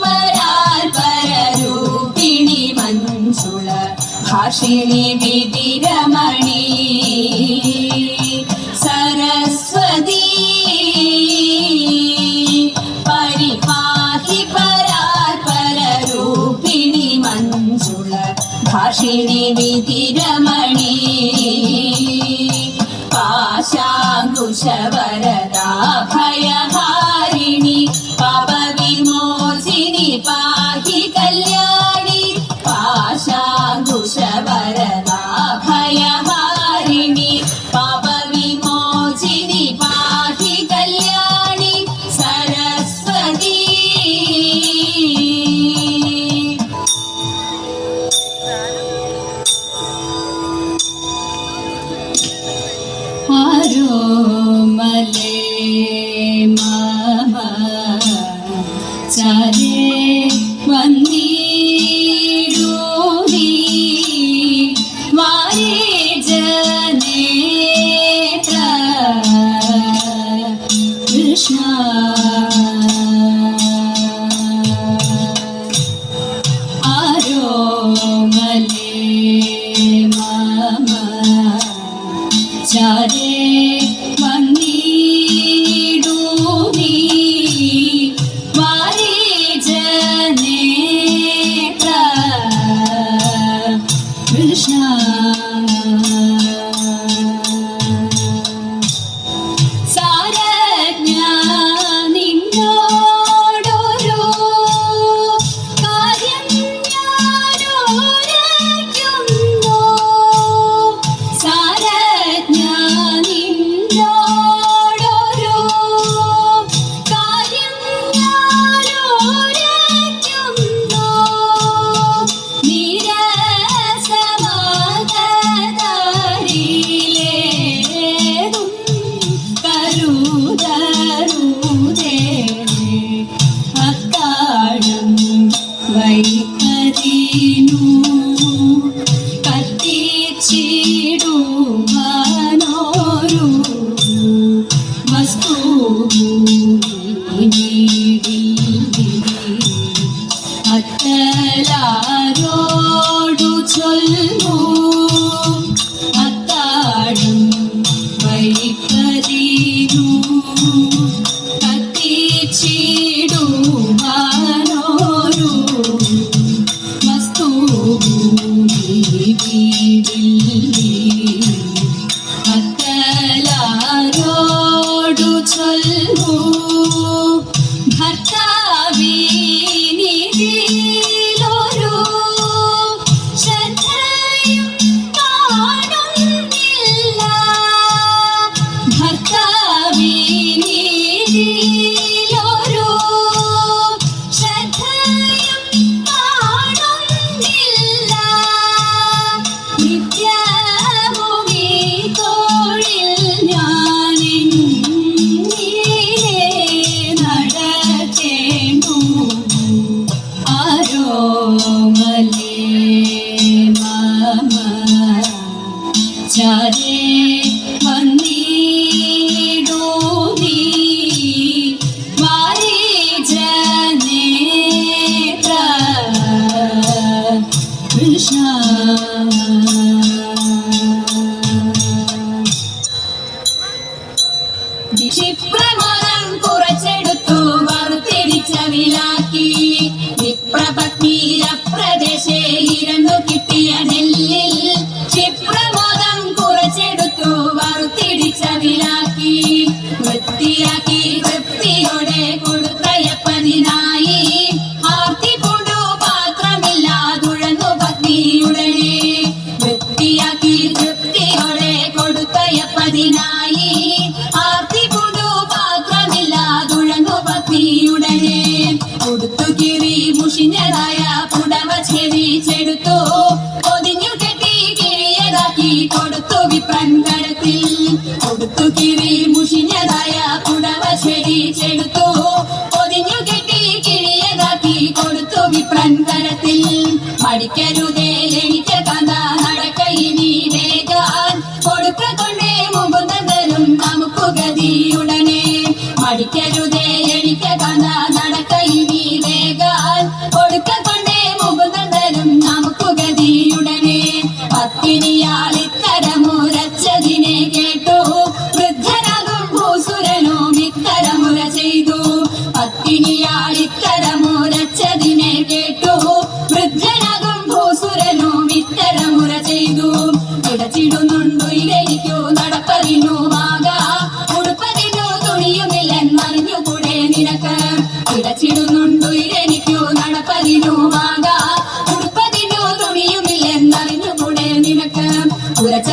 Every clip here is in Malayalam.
പരാൽ പരരൂപിണി മഞ്ജുള ഭാഷിണി വിതിരമണി സരസ്വതി പരിപാഹി പരാൽ പരരൂപിണി മഞ്ജുള ഭാഷിണി വിതിരമണി പാശാങ്കുശവരദാ ചരേ വന്നീരൂരി വാരേ ജനേത്ര. കൃഷ്ണ. മമ you. ചരേ കൊടുത്തു വിപ്രൻ കരത്തിൽ കൊടുത്തു കിരി മുഷിഞ്ഞതായ പുടവ ചെവിച്ചെടുത്തു പൊതിഞ്ഞു കെട്ടി കിഴിയതാക്കി കൊടുത്തു വിപ്രൻ മടിക്കരുതേ എനിക്ക് കഥ നടക്കയിനി വേഗാൻ. കൊടുക്ക കൊണ്ടേ മുകുന്ദനും നമുക്ക് ഗതിയുടനെ മടിക്കരുതേ എനിക്ക് കഥ കേട്ടു. വൃദ്ധനകം ഭൂസുരനോ ഇത്തരമുര ചെയ്തു. ഇടച്ചിടുന്നുണ്ടു ഇരനിക്കു നടപ്പതിനുമാക ഉടുപ്പതിനു തുണിയുമില്ലെന്നറിഞ്ഞുകൂടെ നിനക്ക്. ഇടച്ചിടുന്നുണ്ടു ഇരനിക്കു നടപ്പതിനുമാക തുണിയുമില്ലെന്നറിഞ്ഞു തുണിയുമില്ലെന്നറിഞ്ഞുകൂടെ നിനക്ക്. ഉരച്ച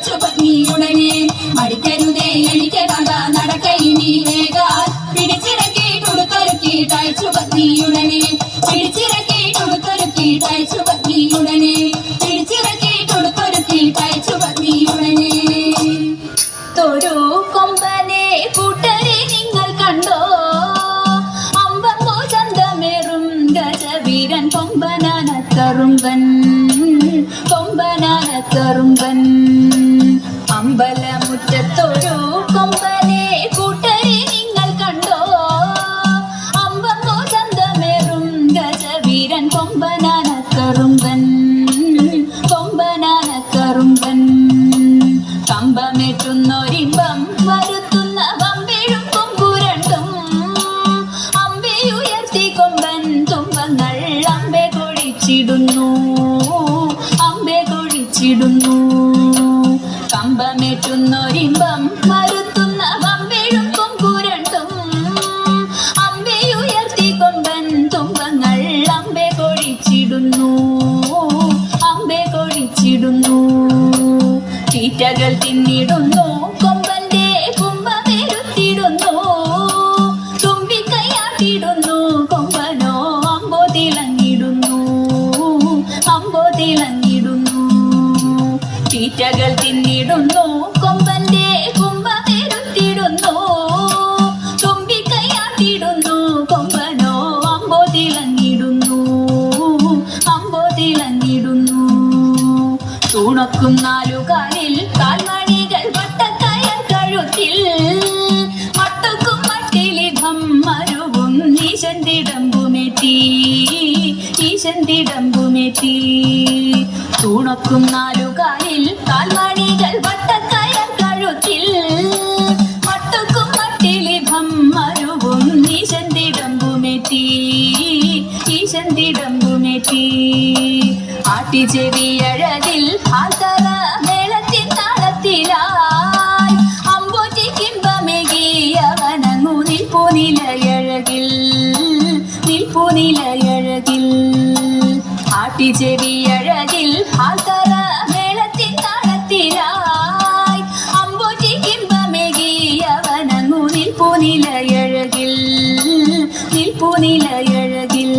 തയ്ച്ചു പത്നി ഉടനെ മടിക്കരുതേ എനിക്ക് കഥ നടക്കൈ നീ വേഗാൽ. പിടിച്ചിറക്കി കൊടുത്തൊരുക്കി തയ്ച്ചു പത്നി ഉടനെ പിടിച്ചിറക്കി കൊടുത്തൊരുക്കി തയ്ച്ചു പത്നി ഉടനെ പിടിച്ചിറക്കി കൊടുത്തൊരുക്കി തയ്ച്ചു പത്നി ഉടനെ തൊരു കൊമ്പനെ കൂട്ടരെ നിങ്ങൾ കണ്ടോ? അമ്പമ്പോ ചന്തമേറും ഗജവീരൻ കൊമ്പനാന കറുമ്പൻ കൊമ്പനാന കറുമ്പൻ അമ്പലമുറ്റത്തൊരു കൊമ്പനെ കൂട്ടരെ നിങ്ങൾ കണ്ടോ? അമ്പമോ ചന്തമേറും ഗജവീരൻ കൊമ്പനാന കറുമ്പൻ കൊമ്പനാന കറുമ്പൻ കമ്പമേറ്റുന്നൊരിമ്പം വരുത്തുന്ന വമ്പേഴും കൊമ്പുരണ്ടും. അമ്പയുയർത്തി കൊമ്പൻ തുമ്പങ്ങൾ അമ്പെ കൊഴിച്ചിടുന്നു. അമ്പെ കൊഴിച്ചിടുന്നു. കമ്പമേറ്റുന്നൊരിമ്പം മരുത്തുന്ന വമ്പേഴും കൊമ്പുരണ്ടും അമ്പയുയർത്തി കൊമ്പൻ തുമ്പങ്ങൾ അമ്പെ കൊഴിച്ചിടുന്നു. അമ്പെ കൊഴിച്ചിടുന്നു. തീറ്റകൾ തിന്നിടുന്നു. തുണക്കും നാലുകാലിൽ കാൽമണികൾ വട്ടക്കയർ കഴുത്തിൽ. മട്ടുക്കും മട്ടിലിഭം മരുവും തുണക്കും നാലുകാലിൽ കാൽമണികൾ വട്ടക്കയർ കഴുത്തിൽ. മട്ടുക്കും நிலையழகில் நிற்போ நிலையழகில் ஆட்டி செவி அழகில் ஆசார மேளத்தின் தாளத்திலாய். அம்போட்டி கிம்பமெகியவனங்கு நிற்போ நிலையழகில் நிற்போ நிலையழகில்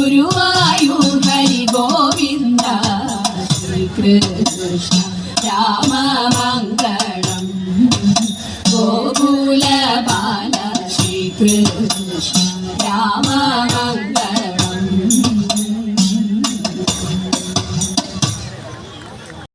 ഗുരുവായൂർ ഹരി ഗോവിന്ദ ശ്രീകൃഷ്ണ രാമ മംഗളം ഗോകുല ബാല ശ്രീകൃഷ്ണ